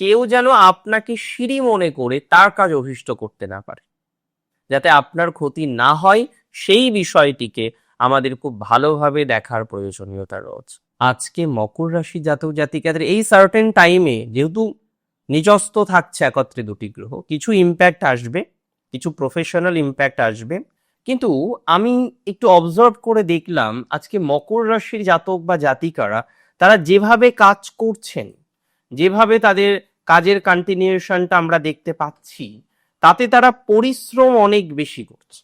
কেউ যেন আপনাকে সিঁড়ি মনে করে তার কাজ অভিষ্ট করতে না পারে। যাতে আপনার ক্ষতি না হয়, সেই বিষয়টিকে আমাদের খুব ভালোভাবে দেখার প্রয়োজনীয়তা রয়েছে। আজকে মকর রাশি জাতক জাতিকাদের এই সার্টেন টাইমে যেহেতু নিজস্ত থাকছে একত্রে দুটি গ্রহ, কিছু ইম্প্যাক্ট আসবে, কিছু প্রফেশনাল ইম্প্যাক্ট আসবে। কিন্তু আমি একটু অবজার্ভ করে দেখলাম, আজকে মকর রাশির জাতক বা জাতিকারা, তারা যেভাবে কাজ করছেন, যেভাবে তাদের কাজের কন্টিনিউশনটা আমরা দেখতে পাচ্ছি। তাতে তারা পরিশ্রম অনেক বেশি করছে।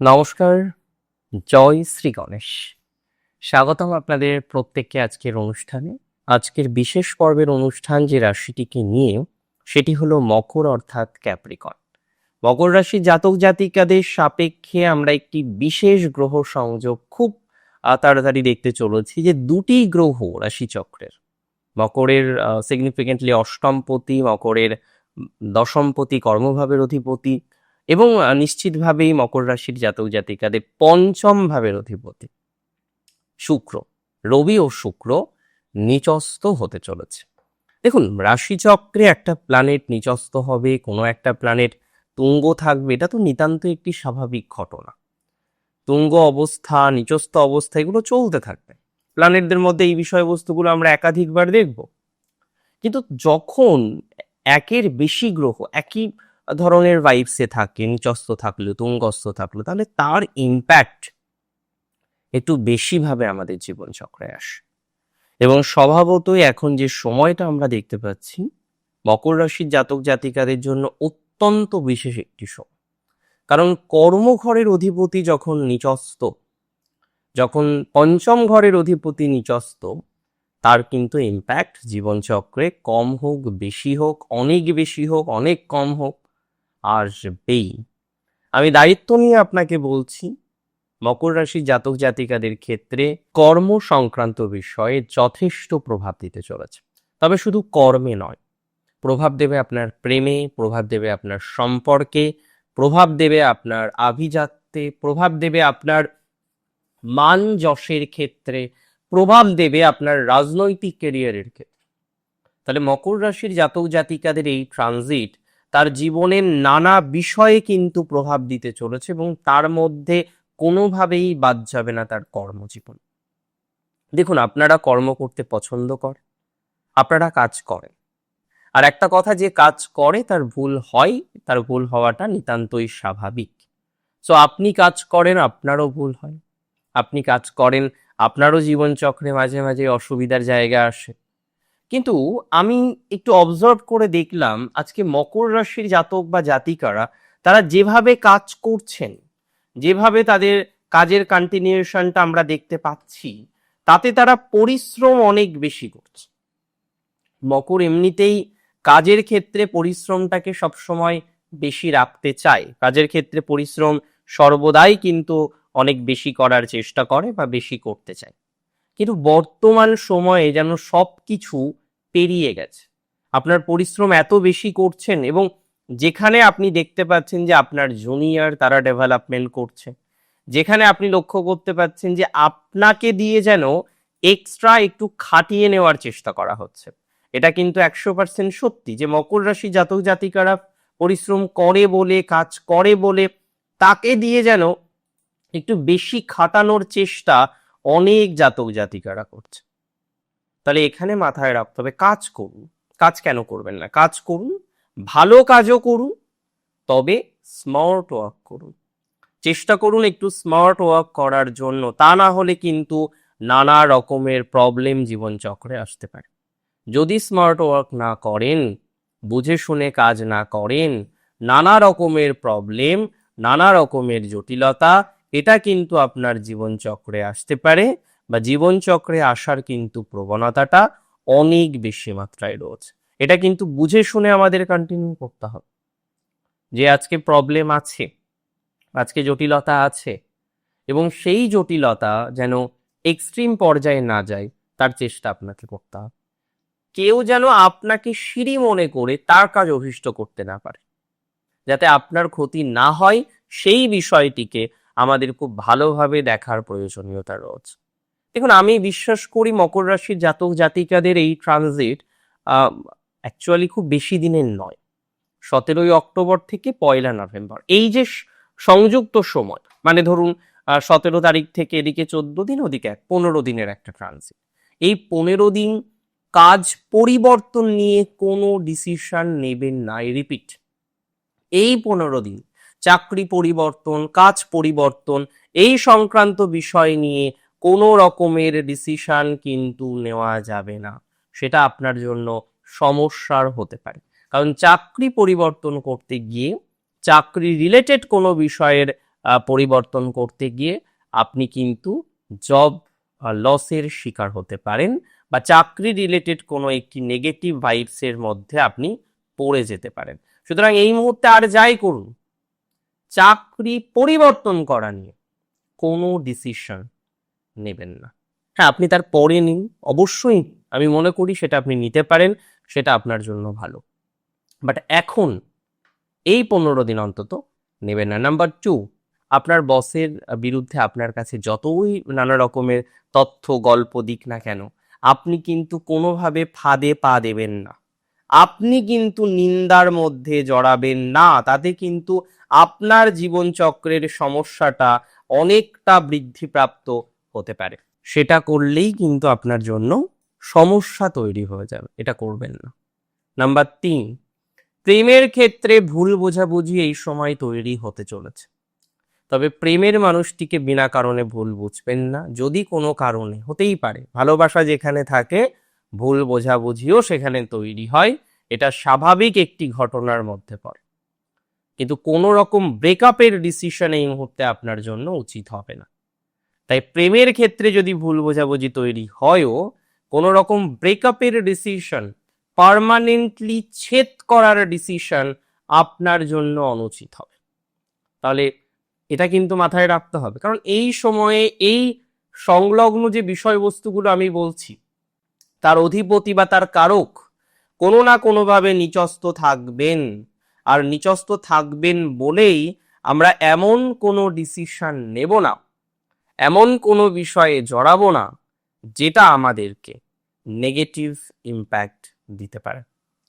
নমস্কার, জয় শ্রী গণেশ। স্বাগতম আপনাদের প্রত্যেককে আজকের অনুষ্ঠানে। আজকের বিশেষ পর্বের অনুষ্ঠান যে রাশিটিকে নিয়ে, সেটি হলো মকর অর্থাৎ ক্যাপ্রিকন মকর রাশি জাতক জাতিকাদের সাপেক্ষে আমরা একটি বিশেষ গ্রহ সংযোগ খুব তাড়াতাড়ি দেখতে চলেছি যে দুটি গ্রহ রাশিচক্রের। মকরের সিগনিফিকেন্টলি অষ্টমপতি মকরের দশমপতি কর্মভাবের অধিপতি এবং নিশ্চিতভাবেই মকর রাশির জাতক জাতিকাদের পঞ্চম ভাবের অধিপতি শুক্র। রবি ও শুক্র নিচস্ত হতে চলেছে। দেখুন, রাশিচক্রে একটা প্ল্যানেট নিচস্ত হবে, কোনো একটা প্ল্যানেট তুঙ্গ থাকবে, এটা তো নিতান্ত একটি স্বাভাবিক ঘটনা। তুঙ্গ অবস্থা নিচস্ত অবস্থা, এগুলো চলতে থাকবে। প্ল্যানেটদের মধ্যে এই বিষয়বস্তুগুলো আমরা একাধিকবার দেখব। কিন্তু যখন একের বেশি গ্রহ, একই ধরনের ভাইবসে থাকে নিচস্ত থাকল তুঙ্গস্থ থাকল, তাহলে তার ইম্প্যাক্ট একটু বেশিভাবে আমাদের জীবন চক্রে আসে। এবং স্বভাবতই এখন যে সময়টা আমরা দেখতে পাচ্ছি, মকর রাশির জাতক জাতিকাদের জন্য অত্যন্ত বিশেষ একটি সময়। কারণ কর্মঘরের অধিপতি যখন নিচস্ত যখন পঞ্চম ঘরের অধিপতি নিচস্ত তার কিন্তু ইম্প্যাক্ট জীবনচক্রে কম হোক, বেশি হোক, অনেক বেশি হোক, অনেক কম হোক আসবেই। আমি দায়িত্ব নিয়ে আপনাকে বলছি, মকর রাশি জাতক জাতিকাদের ক্ষেত্রে কর্ম সংক্রান্ত বিষয়ে যথেষ্ট প্রভাব দিতে চলেছে। তবে শুধু কর্মে নয়, প্রভাব দেবে আপনার প্রেমে, প্রভাব দেবে আপনার সম্পর্কে, প্রভাব দেবে আপনার আভিজাত্যে, প্রভাব দেবে আপনার মান যশের ক্ষেত্রে, প্রভাব দেবে আপনার রাজনৈতিক ক্যারিয়ারের ক্ষেত্রে। তাহলে মকর রাশির জাতক জাতিকাদের এই ট্রানজিট তার জীবনের নানা বিষয়ে কিন্তু প্রভাব দিতে চলেছে এবং তার মধ্যে কোনোভাবেই বাদ যাবে না তার কর্মজীবন। দেখুন, আপনারা কর্ম করতে পছন্দ করে আপনারা কাজ করেন। আর একটা কথা, যে কাজ করে, তার ভুল হয়, তার ভুল হওয়াটা নিতান্তই স্বাভাবিক। সো আপনি কাজ করেন, আপনারও ভুল হয়। আপনি কাজ করেন, আপনারও জীবনচক্রে মাঝে মাঝে অসুবিধার জায়গা আসে। কিন্তু আমি একটু অবজার্ভ করে দেখলাম, আজকে মকর রাশির জাতক বা জাতিকারা, তারা যেভাবে কাজ করছেন, যেভাবে তাদের কাজের কন্টিনিউশনটা আমরা দেখতে পাচ্ছি, তাতে তারা পরিশ্রম অনেক বেশি করছে। মকর এমনিতেই কাজের ক্ষেত্রে পরিশ্রমটাকে সবসময় বেশি রাখতে চায়। কাজের ক্ষেত্রে পরিশ্রম সর্বদাই কিন্তু অনেক বেশি করার চেষ্টা করে বা বেশি করতে চায়। কিন্তু বর্তমান সময়ে যেন সব কিছু পেরিয়ে গেছে। আপনার পরিশ্রম এত বেশি করছেন এবং যেখানে আপনি দেখতে পাচ্ছেন যে আপনার জুনিয়র তারা ডেভেলপমেন্ট করছে, যেখানে আপনি লক্ষ্য করতে পাচ্ছেন যে আপনাকে দিয়ে যেন এক্সট্রা একটু খাটিয়ে নেওয়ার চেষ্টা করা হচ্ছে। এটা কিন্তু একশো পার্সেন্ট সত্যি যে মকর রাশি জাতক জাতিকারা পরিশ্রম করে বলে, কাজ করে বলে, তাকে দিয়ে যেন একটু বেশি খাটানোর চেষ্টা অনেক জাতক জাতিকারা করছে। তাহলে এখানে মাথায় রাখতে হবে, কাজ করুন। কাজ কেন করবেন না? কাজ করুন, ভালো কাজও করুন, তবে স্মার্ট ওয়ার্ক করুন। চেষ্টা করুন একটু স্মার্ট ওয়ার্ক করার জন্য, তা না হলে কিন্তু নানা রকমের প্রবলেম জীবনচক্রে আসতে পারে। যদি স্মার্ট ওয়ার্ক না করেন, বুঝে শুনে কাজ না করেন, নানা রকমের প্রবলেম নানা রকমের জটিলতা এটা কিন্তু আপনার জীবনচক্রে আসতে পারে বা জীবনচক্রে আসার কিন্তু প্রবণতাটা অনেক বেশি মাত্রায় রয়েছে। এটা কিন্তু বুঝে শুনে আমাদের কন্টিনিউ করতে হবে। যে আজকে প্রবলেম আছে, আজকে জটিলতা আছে এবং সেই জটিলতা যেন এক্সট্রিম পর্যায়ে না যায়, তার চেষ্টা আপনাকে করতে হবে। কেউ যেন আপনাকে সিঁড়ি মনে করে তার কাজ অভিষ্ট করতে না পারে। যাতে আপনার ক্ষতি না হয়, সেই বিষয়টিকে আমাদের খুব ভালোভাবে দেখার প্রয়োজনীয়তা রয়েছে। দেখুন, আমি বিশ্বাস করি মকর রাশির জাতক জাতিকাদের এই ট্রানজিট অ্যাকচুয়ালি খুব বেশি দিনের নয়। সতেরোই অক্টোবর থেকে পয়লা নভেম্বর। এই যে সংযুক্ত সময় মানে ধরুন সতেরো তারিখ থেকে এদিকে চোদ্দ দিন, ওদিকে এক, পনেরো দিনের একটা ট্রানজিট এই পনেরো দিন কাজ পরিবর্তন নিয়ে কোনো ডিসিশন নেবেন না রিপিট এই পনেরো দিন চাকরি পরিবর্তন, কাজ পরিবর্তন, এই সংক্রান্ত বিষয় নিয়ে কোনো রকমের ডিসিশন কিন্তু নেওয়া যাবে না। সেটা আপনার জন্য সমস্যার হতে পারে। কারণ চাকরি পরিবর্তন করতে গিয়ে, চাকরি রিলেটেড কোনো বিষয়ের পরিবর্তন করতে গিয়ে আপনি কিন্তু জব লসের শিকার হতে পারেন বা চাকরি রিলেটেড কোনো একটি নেগেটিভ ভাইবসের মধ্যে আপনি পড়ে যেতে পারেন। সুতরাং এই মুহূর্তে আর যাই করুন চাকরি পরিবর্তন করা নিয়ে কোনো ডিসিশন নেবেন না। হ্যাঁ আপনি তার পরে নিন, অবশ্যই আমি মনে করি সেটা আপনি নিতে পারেন, সেটা আপনার জন্য ভালো। বাট এখন এই পনেরো দিন অন্তত নেবেন না। নাম্বার টু আপনার বসের বিরুদ্ধে আপনার কাছে যতই নানা রকমের তথ্য, গল্প দিক না কেন, আপনি কিন্তু কোনোভাবে ফাঁদে পা দেবেন না। আপনি কিন্তু নিন্দার মধ্যে জড়াবেন না, তাতে কিন্তু আপনার জীবনচক্রের সমস্যাটা অনেকটা বৃদ্ধিপ্রাপ্ত হতে পারে। সেটা করলেই কিন্তু আপনার জন্য সমস্যা তৈরি হয়ে যাবে, এটা করবেন না। নাম্বার তিন, প্রেমের ক্ষেত্রে ভুল বোঝাবুঝি এই সময় তৈরি হতে চলেছে। তবে প্রেমের মানুষটিকে বিনা কারণে ভুল বুঝবেন না, যদি কোনো কারণে, হতেই পারে। ভালোবাসা যেখানে থাকে ভুল বোঝাবুঝিও সেখানে তৈরি হয়। এটা স্বাভাবিক একটি ঘটনার মধ্যে পড়ে। কিন্তু কোনো রকম ব্রেকআপের ডিসিশন এই মুহূর্তে আপনার জন্য উচিত হবে না। তাই প্রেমের ক্ষেত্রে যদি ভুল বোঝাবুঝি তৈরি হয়ও কোনো রকম ব্রেকআপের ডিসিশন পার্মানেন্টলি ছেদ করার ডিসিশন আপনার জন্য অনুচিত হবে। তাহলে এটা কিন্তু মাথায় রাখতে হবে। কারণ এই সময়ে এই সংলগ্ন যে বিষয়বস্তুগুলো আমি বলছি তার অধিপতি বা তার কারক কোনো না কোনোভাবে নিচস্ত থাকবেন। আর নিচস্ত থাকবেন বলেই আমরা এমন কোনো ডিসিশন নেব না, এমন কোনো বিষয়ে জড়াবো না, যেটা আমাদেরকে নেগেটিভ ইম্প্যাক্ট দিতে পারে,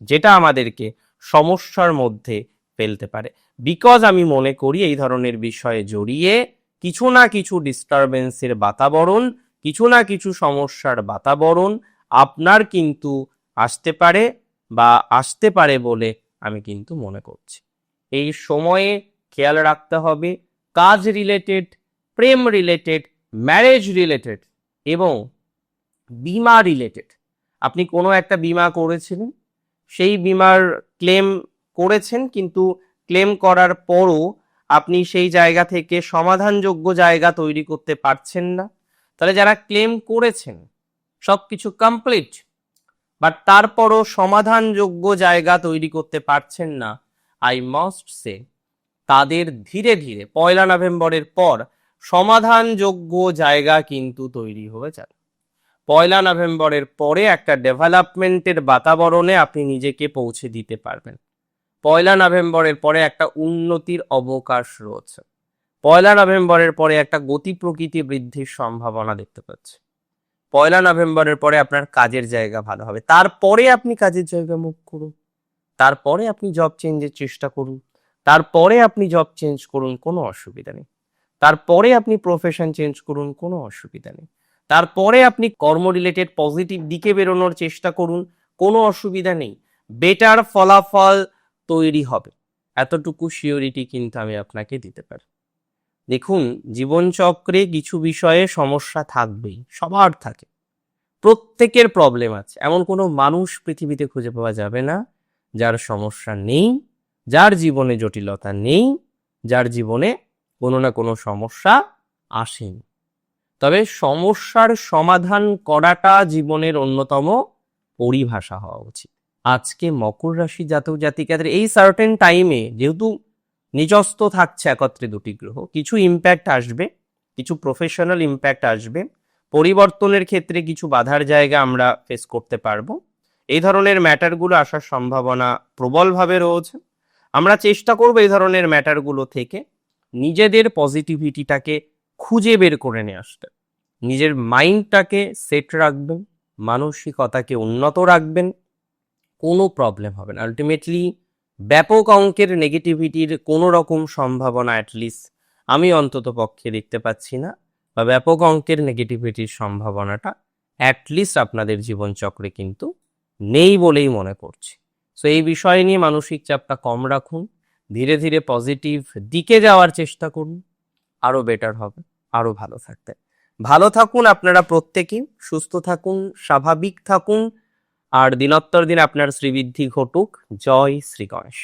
যেটা আমাদেরকে সমস্যার মধ্যে ফেলতে পারে। বিকজ আমি মনে করি এই ধরনের বিষয়ে জড়িয়ে কিছু না কিছু ডিস্টারবেন্সের বাতাবরণ, কিছু না কিছু সমস্যার বাতাবরণ আপনার কিন্তু আসতে পারে বা আসতে পারে বলে আমি কিন্তু মনে করছি। এই সময়ে খেয়াল রাখতে হবে কাজ রিলেটেড প্রেম রিলেটেড ম্যারেজ রিলেটেড এবং বিমা রিলেটেড আপনি কোনো একটা বিমা করেছিলেন, সেই বিমার ক্লেম করেছেন কিন্তু ক্লেম করার পরও আপনি সেই জায়গা থেকে সমাধানযোগ্য জায়গা তৈরি করতে পারছেন না। তাহলে যারা ক্লেম করেছেন সব কিছু কমপ্লিট বাট তারপরও সমাধানযোগ্য জায়গা তৈরি করতে পারছেন না আই মাস্ট সে তাদের ধীরে ধীরে, পয়লা নভেম্বরের পর সমাধানযোগ্য জায়গা কিন্তু তৈরি হয়ে যাবে। পয়লা নভেম্বরের পরে একটা ডেভেলপমেন্টের বাতাবরণে আপনি নিজেকে পৌঁছে দিতে পারবেন। পয়লা নভেম্বরের পরে একটা উন্নতির অবকাশ রয়েছে। পয়লা নভেম্বরের পরে একটা গতি প্রকৃতি বৃদ্ধির সম্ভাবনা দেখতে পাচ্ছি। পয়লা নভেম্বরের পরে আপনার কাজের জায়গা ভালো হবে। তারপরে আপনি কাজের জায়গা মুখ করুন। তারপরে আপনি জব চেঞ্জের চেষ্টা করুন। তারপরে আপনি জব চেঞ্জ করুন, কোনো অসুবিধা নেই। তারপরে আপনি প্রফেশন চেঞ্জ করুন, কোনো অসুবিধা নেই। তারপরে আপনি কর্ম রিলেটেড পজিটিভ দিকে বেরোনোর চেষ্টা করুন, কোনো অসুবিধা নেই। বেটার ফলাফল তৈরি হবে। এতটুকু শিওরিটি কিন্তু আমি আপনাকে দিতে পারি। দেখুন, জীবনচক্রে কিছু বিষয়ে সমস্যা থাকবেই, সবার থাকে। প্রত্যেকের প্রবলেম আছে। এমন কোনো মানুষ পৃথিবীতে খুঁজে পাওয়া যাবে না, যার সমস্যা নেই, যার জীবনে জটিলতা নেই, যার জীবনে কোনো না কোনো সমস্যা আসেনি। তবে সমস্যার সমাধান করাটা জীবনের অন্যতম পরিভাষা হওয়া উচিত। আজকে মকর রাশি জাতক জাতিকাদের এই সার্টেন টাইমে যেহেতু নিজস্ত থাকছে একত্রে দুটি গ্রহ। কিছু ইম্প্যাক্ট আসবে, কিছু প্রফেশনাল ইম্প্যাক্ট আসবে। পরিবর্তনের ক্ষেত্রে কিছু বাধার জায়গা আমরা ফেস করতে পারব। এই ধরনের ম্যাটারগুলো আসার সম্ভাবনা প্রবলভাবে রয়েছে। আমরা চেষ্টা করব এই ধরনের ম্যাটারগুলো থেকে নিজেদের পজিটিভিটিটাকে খুঁজে বের করে নিয়ে আসতে। নিজের মাইন্ডটাকে সেট রাখবেন, মানসিকতাকে উন্নত রাখবেন, কোনো প্রবলেম হবে না। আলটিমেটলি ব্যাপক অঙ্কের নেগেটিভিটির কোনো রকম সম্ভাবনা অ্যাটলিস্ট আমি অন্তত পক্ষে দেখতে পাচ্ছি না বা ব্যাপক অঙ্কের নেগেটিভিটির সম্ভাবনাটা অ্যাটলিস্ট আপনাদের জীবনচক্রে কিন্তু নেই বলেই মনে করছি। সো এই বিষয় নিয়ে মানসিক চাপটা কম রাখুন, ধীরে ধীরে পজিটিভ দিকে যাওয়ার চেষ্টা করুন আরও বেটার হবে আরও ভালো থাকতে। ভালো থাকুন আপনারা প্রত্যেকেই সুস্থ থাকুন, স্বাভাবিক থাকুন আর দিনত্তর দিন আপনার শ্রীবৃদ্ধি ঘটুক। জয় শ্রী গণেশ।